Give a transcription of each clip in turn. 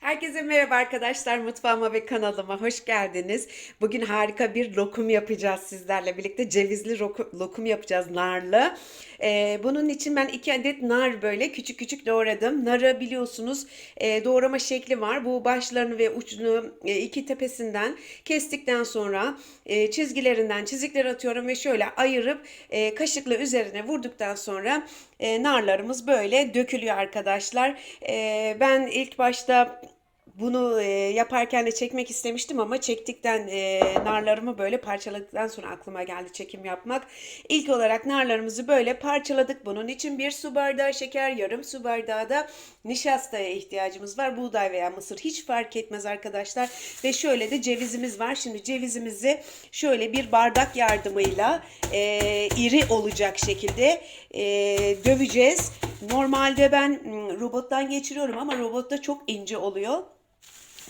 Herkese merhaba arkadaşlar mutfağıma ve kanalıma hoş geldiniz. Bugün harika bir lokum yapacağız sizlerle birlikte cevizli lokum yapacağız narlı. Ee, bunun için ben iki adet nar böyle küçük küçük doğradım. Narı biliyorsunuz e, doğrama şekli var. Bu başlarını ve ucunu e, iki tepesinden kestikten sonra e, çizgilerinden çizikler atıyorum ve şöyle ayırıp e, kaşıkla üzerine vurduktan sonra e, narlarımız böyle dökülüyor arkadaşlar. E, ben ilk başta bunu e, yaparken de çekmek istemiştim ama çektikten e, narlarımı böyle parçaladıktan sonra aklıma geldi çekim yapmak. İlk olarak narlarımızı böyle parçaladık. Bunun için bir su bardağı şeker, yarım su bardağı da nişastaya ihtiyacımız var. Buğday veya mısır hiç fark etmez arkadaşlar. Ve şöyle de cevizimiz var. Şimdi cevizimizi şöyle bir bardak yardımıyla e, iri olacak şekilde e, döveceğiz. Normalde ben mm, robottan geçiriyorum ama robotta çok ince oluyor.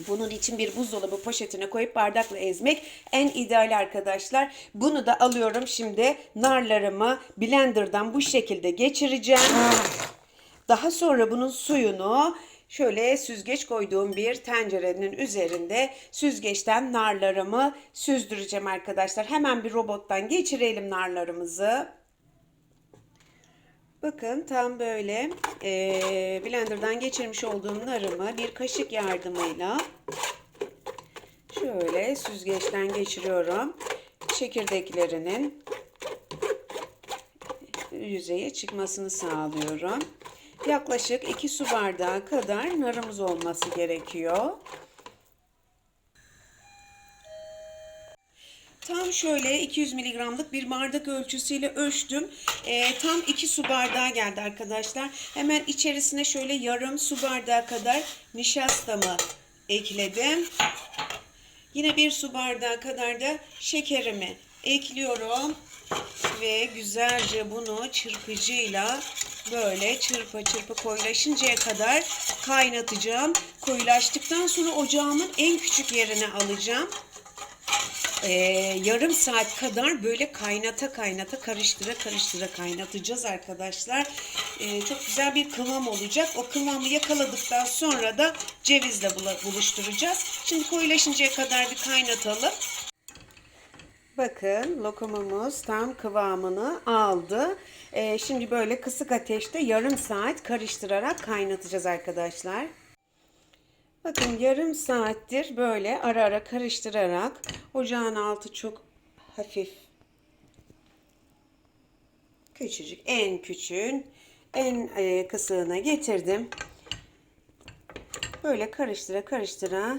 Bunun için bir buzdolabı poşetine koyup bardakla ezmek en ideal arkadaşlar. Bunu da alıyorum şimdi narlarımı blenderdan bu şekilde geçireceğim. Daha sonra bunun suyunu şöyle süzgeç koyduğum bir tencerenin üzerinde süzgeçten narlarımı süzdüreceğim arkadaşlar. Hemen bir robottan geçirelim narlarımızı. Bakın tam böyle e, blenderdan geçirmiş olduğum narımı bir kaşık yardımıyla şöyle süzgeçten geçiriyorum. Çekirdeklerinin yüzeye çıkmasını sağlıyorum. Yaklaşık 2 su bardağı kadar narımız olması gerekiyor. Tam şöyle 200 miligramlık bir bardak ölçüsüyle ölçtüm. Ee, tam 2 su bardağı geldi arkadaşlar. Hemen içerisine şöyle yarım su bardağı kadar nişastamı ekledim. Yine bir su bardağı kadar da şekerimi ekliyorum. Ve güzelce bunu çırpıcıyla böyle çırpa çırpa koyulaşıncaya kadar kaynatacağım. Koyulaştıktan sonra ocağımın en küçük yerine alacağım e, yarım saat kadar böyle kaynata kaynata karıştıra karıştıra kaynatacağız arkadaşlar. E, çok güzel bir kıvam olacak. O kıvamı yakaladıktan sonra da cevizle buluşturacağız. Şimdi koyulaşıncaya kadar bir kaynatalım. Bakın lokumumuz tam kıvamını aldı. E, şimdi böyle kısık ateşte yarım saat karıştırarak kaynatacağız arkadaşlar. Bakın yarım saattir böyle ara ara karıştırarak ocağın altı çok hafif küçücük en küçüğün en e, kısığına getirdim. Böyle karıştıra karıştıra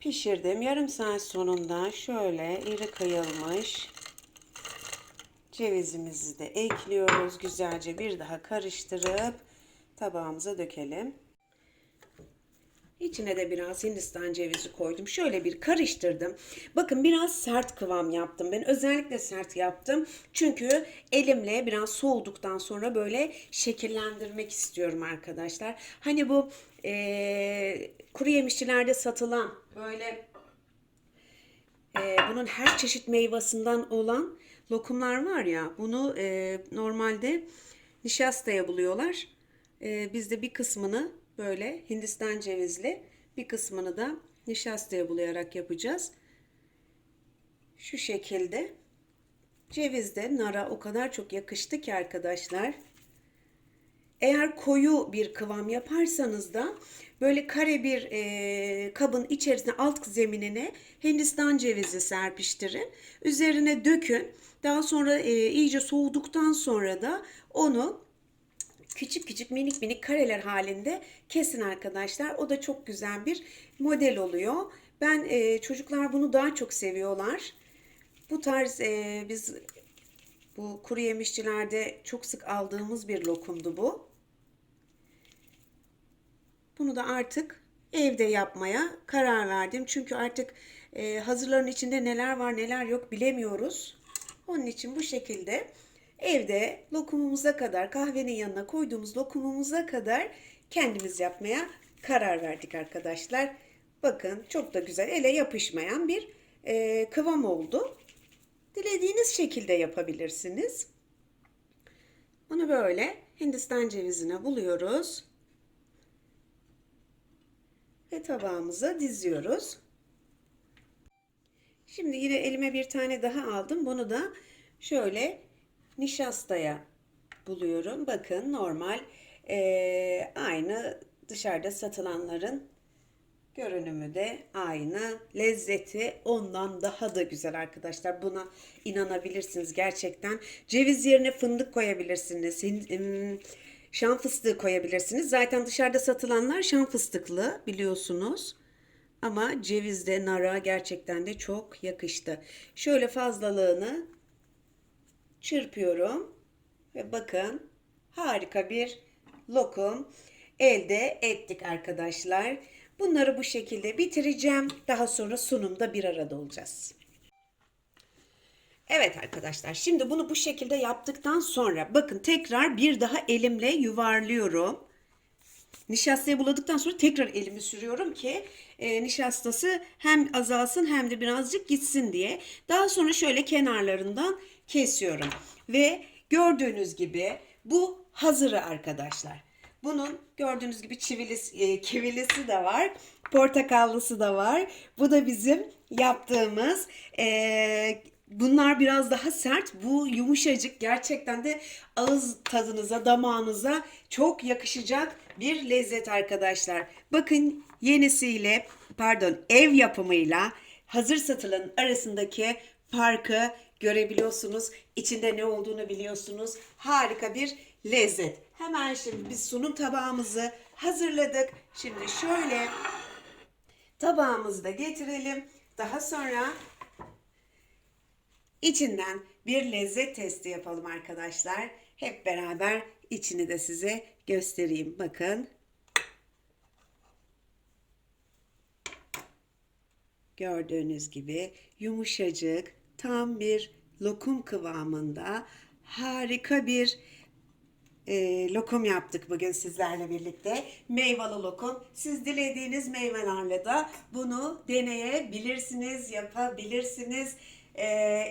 pişirdim. Yarım saat sonunda şöyle iri kıyılmış cevizimizi de ekliyoruz. Güzelce bir daha karıştırıp tabağımıza dökelim. İçine de biraz Hindistan cevizi koydum. Şöyle bir karıştırdım. Bakın biraz sert kıvam yaptım. Ben özellikle sert yaptım. Çünkü elimle biraz soğuduktan sonra böyle şekillendirmek istiyorum arkadaşlar. Hani bu eee kuru yemişçilerde satılan böyle eee, bunun her çeşit meyvasından olan lokumlar var ya. Bunu eee, normalde nişastaya buluyorlar. Ee, biz de bir kısmını böyle Hindistan cevizli, bir kısmını da nişastaya bulayarak yapacağız. Şu şekilde. Ceviz de nara o kadar çok yakıştı ki arkadaşlar. Eğer koyu bir kıvam yaparsanız da böyle kare bir e, kabın içerisine alt zeminine Hindistan cevizi serpiştirin. Üzerine dökün. Daha sonra e, iyice soğuduktan sonra da onu küçük küçük minik minik kareler halinde kesin arkadaşlar. O da çok güzel bir model oluyor. Ben e, çocuklar bunu daha çok seviyorlar. Bu tarz e, biz bu kuru yemişçilerde çok sık aldığımız bir lokumdu bu. Bunu da artık evde yapmaya karar verdim. Çünkü artık e, hazırların içinde neler var neler yok bilemiyoruz. Onun için bu şekilde evde lokumumuza kadar kahvenin yanına koyduğumuz lokumumuza kadar kendimiz yapmaya karar verdik arkadaşlar. Bakın çok da güzel ele yapışmayan bir e, kıvam oldu. Dilediğiniz şekilde yapabilirsiniz. Bunu böyle Hindistan cevizine buluyoruz. ve tabağımıza diziyoruz. Şimdi yine elime bir tane daha aldım. Bunu da şöyle nişastaya buluyorum. Bakın normal eee, aynı dışarıda satılanların görünümü de aynı. Lezzeti ondan daha da güzel arkadaşlar. Buna inanabilirsiniz gerçekten. Ceviz yerine fındık koyabilirsiniz. Şan fıstığı koyabilirsiniz. Zaten dışarıda satılanlar şan fıstıklı biliyorsunuz. Ama cevizde nara gerçekten de çok yakıştı. Şöyle fazlalığını çırpıyorum ve bakın harika bir lokum elde ettik arkadaşlar. Bunları bu şekilde bitireceğim. Daha sonra sunumda bir arada olacağız. Evet arkadaşlar şimdi bunu bu şekilde yaptıktan sonra bakın tekrar bir daha elimle yuvarlıyorum. Nişastayı buladıktan sonra tekrar elimi sürüyorum ki e, nişastası hem azalsın hem de birazcık gitsin diye. Daha sonra şöyle kenarlarından kesiyorum. Ve gördüğünüz gibi bu hazırı arkadaşlar. Bunun gördüğünüz gibi çivilisi, e, kivilisi de var. Portakallısı da var. Bu da bizim yaptığımız e, Bunlar biraz daha sert. Bu yumuşacık. Gerçekten de ağız tadınıza, damağınıza çok yakışacak bir lezzet arkadaşlar. Bakın yenisiyle, pardon, ev yapımıyla hazır satılanın arasındaki farkı görebiliyorsunuz. İçinde ne olduğunu biliyorsunuz. Harika bir lezzet. Hemen şimdi biz sunum tabağımızı hazırladık. Şimdi şöyle tabağımızı da getirelim. Daha sonra İçinden bir lezzet testi yapalım arkadaşlar. Hep beraber içini de size göstereyim. Bakın. Gördüğünüz gibi yumuşacık, tam bir lokum kıvamında harika bir e, lokum yaptık bugün sizlerle birlikte. Meyveli lokum. Siz dilediğiniz meyvelerle de bunu deneyebilirsiniz, yapabilirsiniz. E,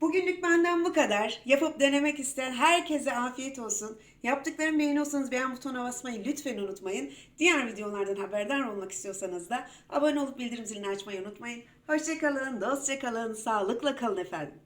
bugünlük benden bu kadar. Yapıp denemek isteyen herkese afiyet olsun. Yaptıklarımı beğeniyorsanız beğen butonuna basmayı lütfen unutmayın. Diğer videolardan haberdar olmak istiyorsanız da abone olup bildirim zilini açmayı unutmayın. Hoşçakalın, dostça kalın, sağlıkla kalın efendim.